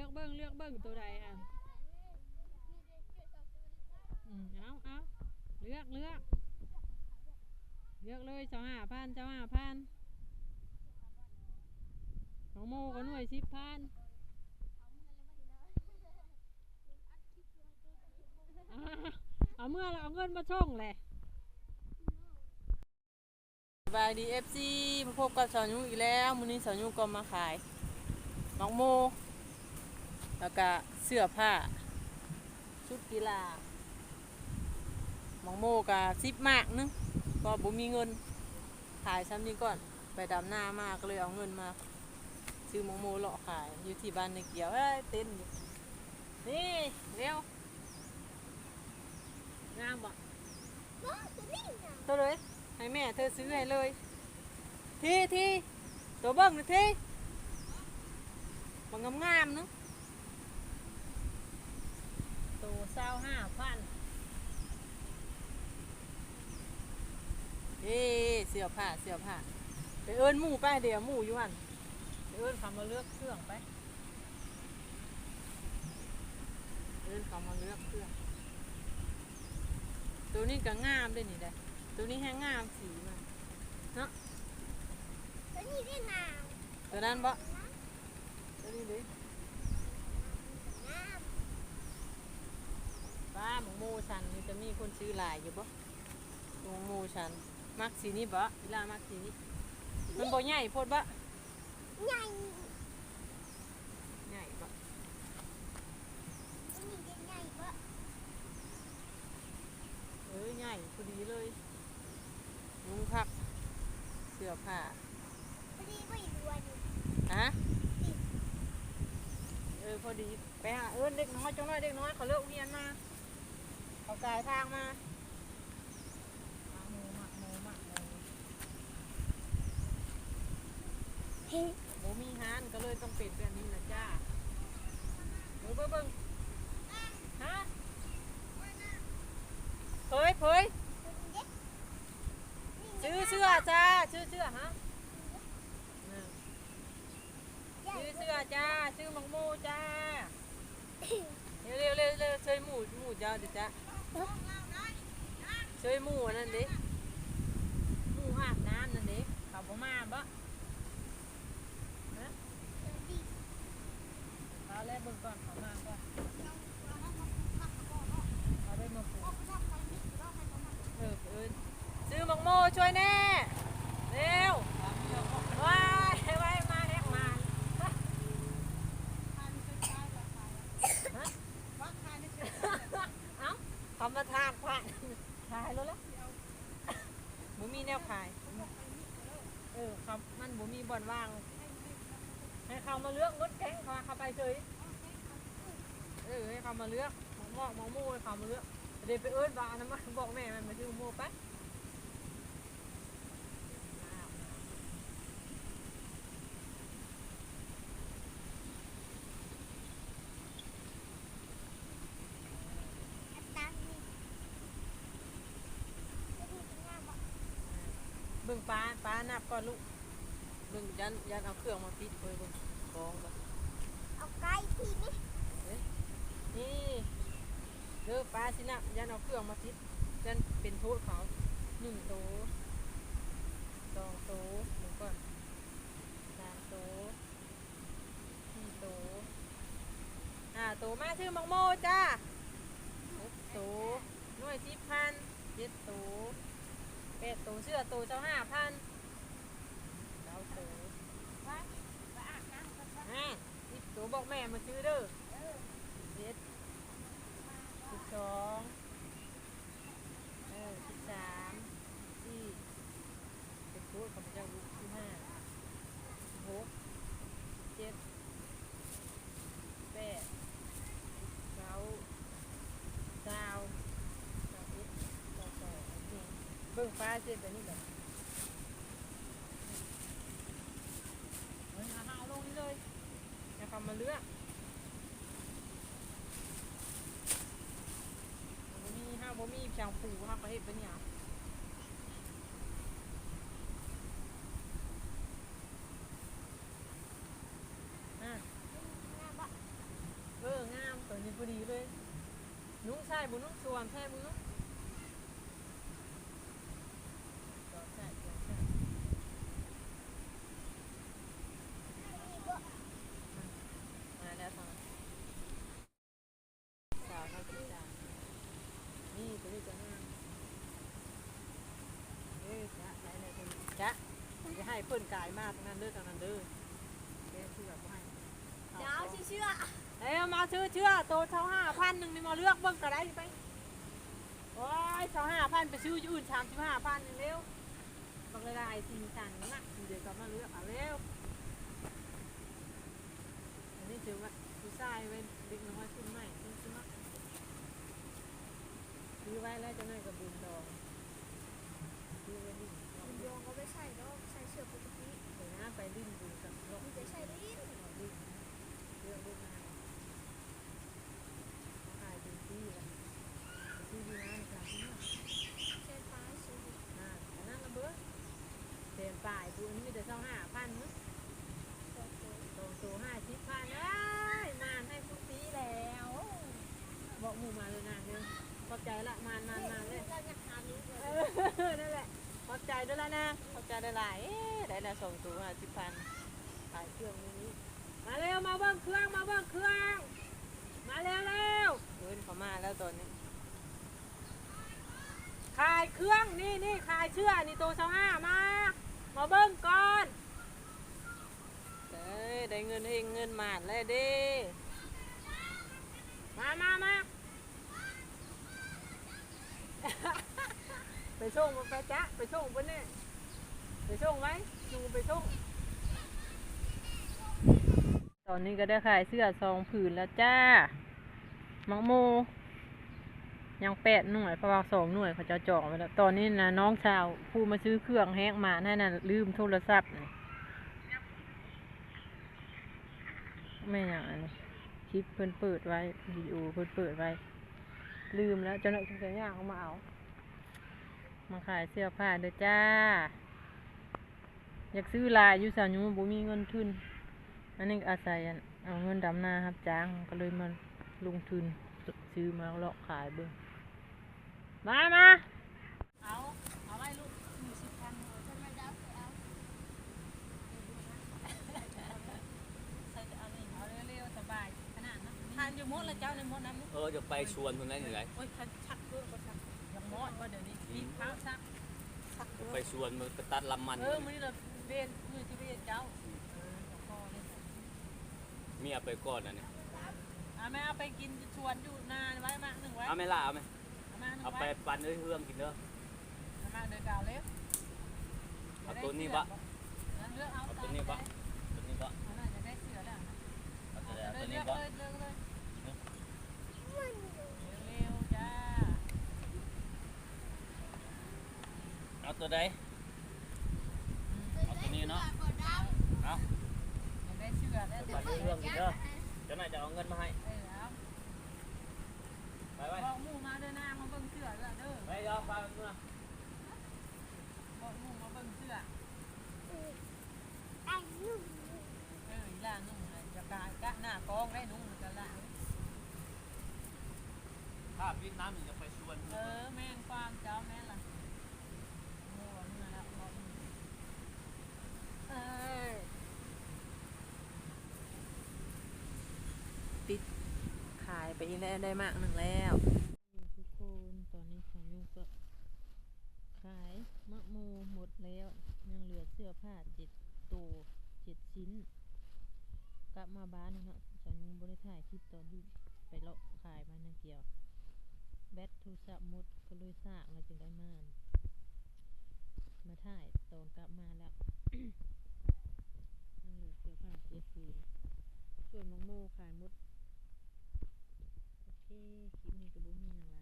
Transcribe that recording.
ลือกเบิ้งเลือกเบิ้งตัวใดอะอืมเอาเอาเลือกเลือกเลือกเลยเจ้าห้าพันเจ้าห้าพันของโมก็หน่วยสิบพันเอาเมื่อเราเอาเงินมาช่องแหละบายดีเอฟซีมาพบกับสาวยุอีกแล้วมื้อนี้สาวยุก็มาขายน้องโม แล้วก็เสื้อผ้า ชุดกีฬาหมองโมกะซิปมากนึงก็บ่มีเงินขายซ้ำนี้ก่อนไปดำหน้ามากเลยเอาเงินมา ซื้อหมองโมเลาะขายอยู่ที่บ้านในเกียวเอ้ยเต้นอยู่นี่เร็วงามบ่ตัวเลยให้แม่เธอซื้อให้เลยทีทีตัวเบิ้งน่อยทีมันงามๆเนาะ ตัวเศร้าห้าพันเอ้เสื้อผ้าเสื้อผ้าไปเอิ้นหมู่ไปเดี๋ยวหมู่อยู่หันไปเอิ้นเขามาเลือกเครื่องไปเอิ้นเขามาเลือกเครื่อง ตัวนี้ก็งามเลยนี่ได้อตัวนี้แห้งงามสีมันเนาะตัวนั้นบ่ตัวนี้เลยป้าหมงโมชันจะมีคนซื้อหลายอยู่ปะหมงโมชัน มักสีนี้ปะเวลามักสีนี้ มันบ่ใหญ่โพดปะใหญ่ปะเออใหญ่พอดีเลยลุงพัก เสื้อผ้าฮะเออพอดีไปหาเอิ้นเด็กน้อยจังน้อยเด็กน้อยเขาเลิกเรียนมา เขากายทางมาหมักหมูหมักหมูหมักหมูหมูมีฮานก็เลยต้องเปลี่ยนแบบนี้นะจ้าเบิ่งเบิ่งเบิ่งฮะเผยเผยซื้อเสื้อจ้าซื้อเสื้อฮะน่ะซื้อเสื้อจ้าซื้อมักหมูจ้าเร็วเร็วเร็วเร็วช่วยหมูหมูจ้าจ้า ช่วยหมูนั่นดิหมูอาบน้ำนั่นดิเขาบ่มาบ่ฮะเอาแล้วเบิ่งก่อนเขามาก่อนเอาไปมาปลูกเออเอิ้นซื้อมังโมช่วยแน่เร็วว้ายไว้มาแฮกมาฮะเอ้า เขามาทานผ่านขายแล้วล่ะบุมีแนวขาย เออครับมันบุมีบ่อนว่าง ให้เขามาเลือกรถแก๊งเขาเขาไปเฉย เออให้เขามาเลือกหมองมอกหมองมูให้เขามาเลือกเดี๋ยวไปเอิ้นบ้าอันนั้นมาบอกแม่มันมาซื้อหมูไป เบิ่งปลาปลานับก่อนลูกเบิ่งยันยันเอาเครื่องมาปิดไว้เบิ่งกองก่อนนี่เด้อปลาสินับยันเอาเครื่องมาปิดยันเป็นโทษเขาหนึ่งโตวสองโตวเดี๋ยวก่อนสามโตวสี่โตวห้าโตวมาชื่อมังโมจ้าหกโตวหน่วยสิบพันเจ็ดโต วแปดตวเสื้อตวเจ้าห้าพันเราตูวห้าสิบโตวบอกแม่มาซื้อเด้อเจ็ดสิบสองเออสิบสามสี่สิบโตวข้าพเจ้าลูก งฟ้าเส้นตัวนี้แบบหาลงนี่เลยนะคะมาเลือกมีห้าบ่มีแพีงปูห้าประเทศเปเนอย่างเอองามตัวนี้พอดีเลย นุ่งใช่บุนุ่งสวนแช่บุนุ่ง ให้เพิ่นกายมากตรงนั้นเด้อตรงนั้นเด้อเด้อคือแบบบ่ให้เดี๋ยวเชื่อเอ้ยเอามาซื้อเชื่อโตเท่าห้าพันหนึ่งนี่มาเลือกเบิ่งก็ได้ไปโอ้ยเท่าห้าพันไปซื้ออยู่อื่นสามสิบห้าพันเร็วบางรายสิ่งสั่งนักเดี๋ยวก็มาเลือกเอาเร็วอันนี้ถือว่าผู้ชายเป็นเด็กน้อยขึ้นใหม่ขึ้นขึ้นมาซื้อไว้แล้วจะน่อยกับบุญดองซื้อไว้ดิคุณโยงก็ไม่ใช่เนาะใชื่อปกติเดี๋ยวนะไปดิ้นบุญกับลกมีแต่ใช่ลิ้นดิ้นเรื่องลูกนาขายเป็นที่ล้วที่ดีนะสามที่ห้าใช่ฟ้าใช่ดินอ่าอันนั้นระเบิดเต็มป่ายตัวนี้มีแต่เท่าห้าพันมั้งโอเคโตโตห้าสิบพันเอ้ยมานให้ทุกปีแล้ว บอกหมู่มาเลยนะเดี๋ยวขอบใจละมานมานมา ด้วยและนะขอบใจได้หลายเอ๊ะได้ละสองตัวห้าสิบพันขายเครื่องนี้มาเร็วมาเบิ้งเครื่องมาเบิ้งเครื่อง มาเร็วเร็วเฮ้ยเขามาแล้วตอนนี้ขายเครื่องนี่นี่ขายเชื่อนี่ตัวสองห้ามา มาเบิ้งก่อนเอ้ยได้เงินเองเงินหมาดเลยดิมามามา ไปส่งมันไปจ้ะไปส่งบนนี่ไปส่งไหมลุงไปส่งตอนนี้ก็ได้ขายเสื้อสองผืนแล้วจ้ามังโม ยังแปดหน่วยเพราะว่าสองหน่วยเขาจะจองไว้แล้ว ตอนนี้นะน้องชาวผู้มาซื้อเครื่องแห้งมานั่นน่ะลืมโทรศัพท์ไม่อย่างอันนี้คลิปเพิ่นเปิดไว้วิดีโอเพิ่นเปิดไว้ ลืมแล้วเจ้าหน้าที่จะย่างเอามาเอา มาขายเสื้อผ้าเด้อจ้า อยากซื้อลายอยูสาวยูบ่มีเงินทุน อันนี้ก็อาศัยอันเอาเงินดำนาครับจ้างก็เลยมาลงทุนซื้อมาเลาะขายเบิ่งมามาเอาเอาไว้ลูกมีสิบพันทำไมดับเอาใส่เอาเลยเอาเร็วๆสบายขนาดนั้นทานอยู่มดแล้วเจ้าในมดนั้นเออจะไปชวนคนนั้นอย่างไรโอ้ยชักชักเพื่อนก็ชัก ข้าวชักชักจะไปชวนมันกระตัดลำมันเออมื้อนี้เราเวนมือที่เวนเจ้าเออของพ่อเลยเมียไปก่อนนะเนี่ยอะแม่เอาไปกินชวนอยู่นานไว้มาหนึ่งไว้เอาไหม่ล่ะเอาไหมเอามาหนึ่งเอาไปไว้ปั่นด้วยเครื่องกินเด้อ เอามาเดินกาวเล็บเอาตัวนี้บะ เลือกเอาเอาตัวนี้บะตัวนี้บะเอาน่าจะได้เสือแล้วนะเอาตัวเอานี้เลยเอาเลืตัวอกนี้เลบะยเลือกเลยเร็วๆจ้า เอา ตัวใดเอาตัวนี้เนาะเอาอยากได้เสือแล้วปั่นด้วยเครื่องกินเด้อเจ้านายจะเอาเงินมาให้เออเอาไปไปบอกหมู่มาเดินหน้ามาเบิ่งเสือแล้วเด้อไปยอมไปเมื่อบอกหมู่มาเบิ่งเสือไอ้ยุ่งเอออีหล่านุ่งเลยจะกายกะหน้ากองได้นุ่งจะละถ้าพี่น้ำมันจะไปชวนเออแม่งความเจ้าแม่นล่ะหมู่เมื่อแล้วบอกหมู่เอ้ยปิดขาย ไปอีกแล้วได้มากหนึ่งแล้วทุกคนตอนนี้ของยุก็ขายมะโมหมดแล้ว ยังเหลือเสื้อผ้าเจ็ดตัวเจ็ดชิ้น กลับมาบ้านนะเนาะสาวยุงบริถ่ายคลิปตอนที่ไปเลาะขายมานาเกี่ยวแบตทรศัพท์หมดก็เลยสากมาจึงได้มานมาถ่ายตอนกลับมาแล้วยังเหลือเสื้อผ้าเจ็ดผืนส่วนน้องโมขายหมด โอเคคลิปนี้ก็บ่มีอย่างไร